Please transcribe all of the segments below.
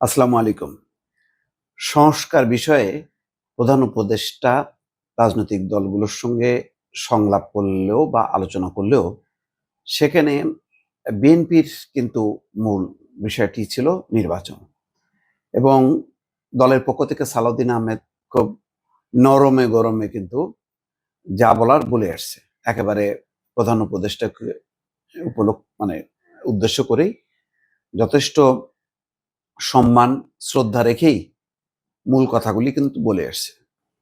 আসসালামু আলাইকুম। সংস্কার বিষয়ে প্রধান উপদেষ্টা রাজনৈতিক দলগুলোর সঙ্গে সংলাপ করলেও বা আলোচনা করলেও সেখানে বিএনপির কিন্তু মূল বিষয়টি ছিল নির্বাচন এবং দলের পক্ষ থেকে সালাউদ্দিন আহমেদ খুব নরমে গরমে কিন্তু যা বলার বলে আসছে। একেবারে প্রধান উপদেষ্টাকে উপলক্ষ মানে উদ্দেশ্য করেই যথেষ্ট সম্মান, শ্রদ্ধা রেখেই মূল কথাগুলি কিন্তু বলে আসছে।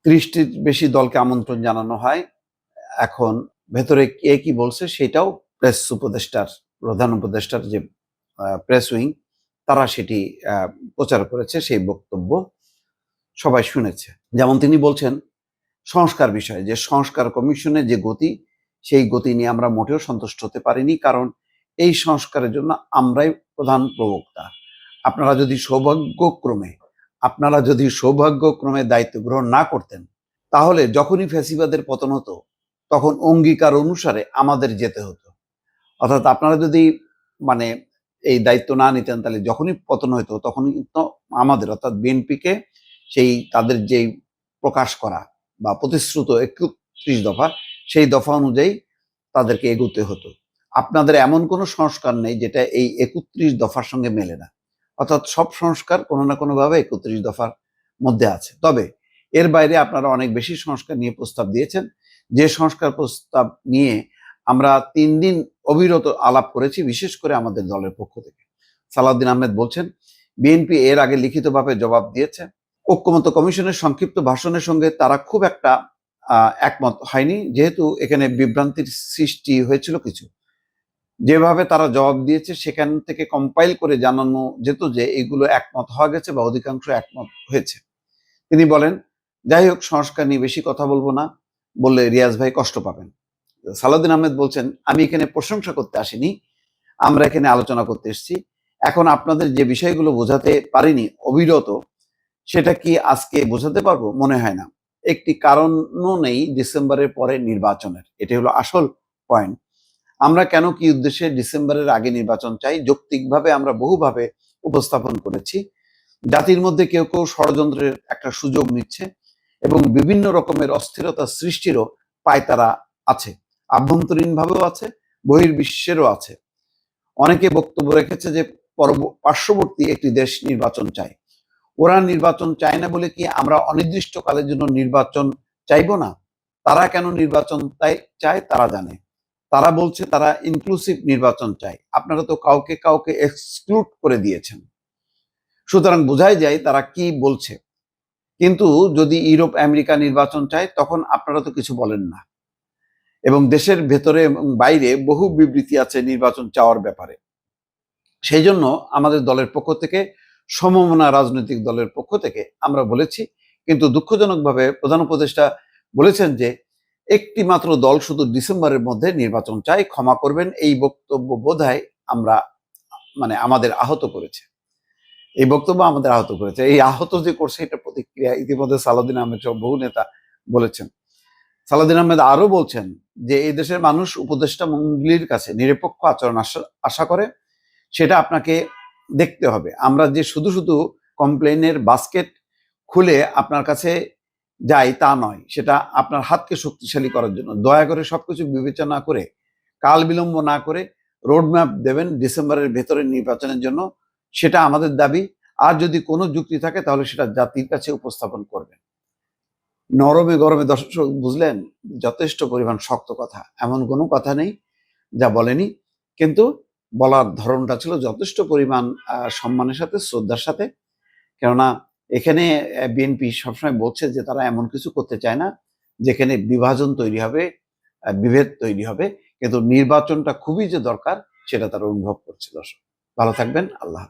ত্রিশটির বেশি দলকে আমন্ত্রণ জানানো হয়। এখন ভেতরে কে কি বলছে সেটাও প্রেস উপদেষ্টার, প্রধান উপদেষ্টার যে প্রেস উইং তারা সেটি প্রচার করেছে, সেই বক্তব্য সবাই শুনেছে। যেমন তিনি বলছেন, সংস্কার বিষয়ে, যে সংস্কার কমিশনের যে গতি, সেই গতি নিয়ে আমরা মোটেও সন্তুষ্ট হতে পারিনি, কারণ এই সংস্কারের জন্য আমরাই প্রধান প্রবক্তা। আপনারা যদি সৌভাগ্যক্রমে, আপনারা যদি সৌভাগ্যক্রমে দায়িত্ব গ্রহণ না করতেন, তাহলে যখনই ফ্যাসিবাদের পতন হতো, তখন অঙ্গীকার অনুসারে আমাদের যেতে হতো। অর্থাৎ আপনারা যদি মানে এই দায়িত্ব না নিতেন, তাহলে যখনই পতন হতো তখনই তো আমাদের, অর্থাৎ বিএনপিকে সেই তাদের যেই প্রকাশ করা বা প্রতিশ্রুত একত্রিশ দফা, সেই দফা অনুযায়ী তাদেরকে এগোতে হতো। আপনাদের এমন কোনো সংস্কার নেই যেটা এই একত্রিশ দফার সঙ্গে মেলে না। অর্থাৎ সব সংস্কার কোনো না কোনোভাবে একত্রিশ দফার মধ্যে আছে। তবে এর বাইরে আপনারা অনেক বেশি সংস্কার নিয়ে প্রস্তাব দিয়েছেন। যে সংস্কার প্রস্তাব নিয়ে আমরা তিন দিন অবিরত আলাপ করেছি, বিশেষ করে আমাদের দলের পক্ষ থেকে। সালাউদ্দিন আহমেদ বলছেন, বিএনপি এর আগে লিখিতভাবে জবাব দিয়েছে। ঐক্যমত কমিশনের সংক্ষিপ্ত ভাষণের সঙ্গে তারা খুব একটা একমত হয়নি। যেহেতু এখানে বিভ্রান্তির সৃষ্টি হয়েছিল কিছু। যেভাবে তারা জবাব দিয়েছে, সেখান থেকে কম্পাইল করে জানানো যেত যে এগুলো একমত হওয়া গেছে বা অধিকাংশ একমত হয়েছে। তিনি বলেন, যাই হোক, সংস্কার নিয়ে বেশি কথা বলব না, বললে রিয়াজ ভাই কষ্ট পাবেন। সালাউদ্দিন আহমেদ বলছেন, আমি এখানে প্রশংসা করতে আসিনি, আমরা এখানে আলোচনা করতে এসেছি। এখন আপনাদের যে বিষয়গুলো বোঝাতে পারিনি, অবিরত, সেটা কি আজকে বোঝাতে পারব? মনে হয় না। একটি কারণও নেই ডিসেম্বরের পরে নির্বাচনের। এটি হলো আসল পয়েন্ট আমরা কেন কি উদ্দেশ্যে ডিসেম্বরের আগে নির্বাচন চাই? যৌক্তিকভাবে আমরা বহুভাবে উপস্থাপন করেছি। জাতির মধ্যে কেউ কেউ ষড়যন্ত্রের একটা সুযোগ নিচ্ছে এবং বিভিন্ন রকমের অস্থিরতা সৃষ্টিরও পায়তারা আছে। আভ্যন্তরীণভাবেও আছে, বহির্বিশ্বেরও আছে। অনেকে বক্তব্য রেখেছে যে পার্শ্ববর্তী একটি দেশ নির্বাচন চায়। ওরা নির্বাচন চায় না বলে কি আমরা অনির্দিষ্টকালের জন্য নির্বাচন চাইব না? তারা কেন নির্বাচন তাই, চায় তারা জানে। তারা বলছে তারা ইনক্লুসিভ নির্বাচন চায়। আপনারা তো কাউকে কাউকে এক্সক্লুড করে দিয়েছেন। সুতরাং বোঝাই যায় তারা কি বলছে। কিন্তু যদি ইউরোপ, আমেরিকা নির্বাচন চায়, তখন আপনারা তো কিছু বলেন না। এবং দেশের ভেতরে এবং বাইরে বহু বিবৃতি আছে নির্বাচন চাওয়ার ব্যাপারে। সেই জন্য আমাদের দলের পক্ষ থেকে, সমমনা রাজনৈতিক দলের পক্ষ থেকে আমরা বলেছি, কিন্তু দুঃখজনকভাবে প্রধান উপদেষ্টা বলেছেন যে একটি মাত্র দল শুধু ডিসেম্বরের মধ্যে নির্বাচন চাই ক্ষমা করবেন, এই বক্তব্য বোধহয় আমরা মানে আমাদের আহত করেছে। এই বক্তব্য আমাদের আহত করেছে। এই আহত যে করছে, এটা প্রতিক্রিয়া ইতিমধ্যে সালাউদ্দিন আহমেদ সহ বহু নেতা বলেছেন। সালাউদ্দিন আহমেদ আরও বলছেন যে, এই দেশের মানুষ উপদেষ্টা মন্ডলীর কাছে নিরপেক্ষ আচরণ আশা করে, সেটা আপনাকে দেখতে হবে। আমরা যে শুধু শুধু কমপ্লেনের বাস্কেট খুলে আপনার কাছে যাই তা নয়, সেটা আপনার হাতকে শক্তিশালী করার জন্য। দয়া করে সবকিছু বিবেচনা করে, কাল বিলম্ব না করে রোডম্যাপ দেবেন ডিসেম্বরের ভেতরে নির্বাচনের জন্য, সেটা আমাদের দাবি। আর যদি কোনো যুক্তি থাকে, তাহলে সেটা জাতির কাছে উপস্থাপন করবেন। নরমে গরমে, দর্শক বুঝলেন, যথেষ্ট পরিমাণ শক্ত কথা। এমন কোনো কথা নেই যা বলেনি। কিন্তু বলার ধরনটা ছিল যথেষ্ট পরিমাণ সম্মানের সাথে, শ্রদ্ধার সাথে। কেননা এখানে বিএনপি সবসময় বলছে যে তারা এমন কিছু করতে চায় না, যেখানে বিভাজন তৈরি হবে বিভেদ তৈরি হবে, কিন্তু নির্বাচনটা খুবই যে দরকার, সেটা তারা অনুভব করছে, দর্শক ভালো থাকবেন, আল্লাহ।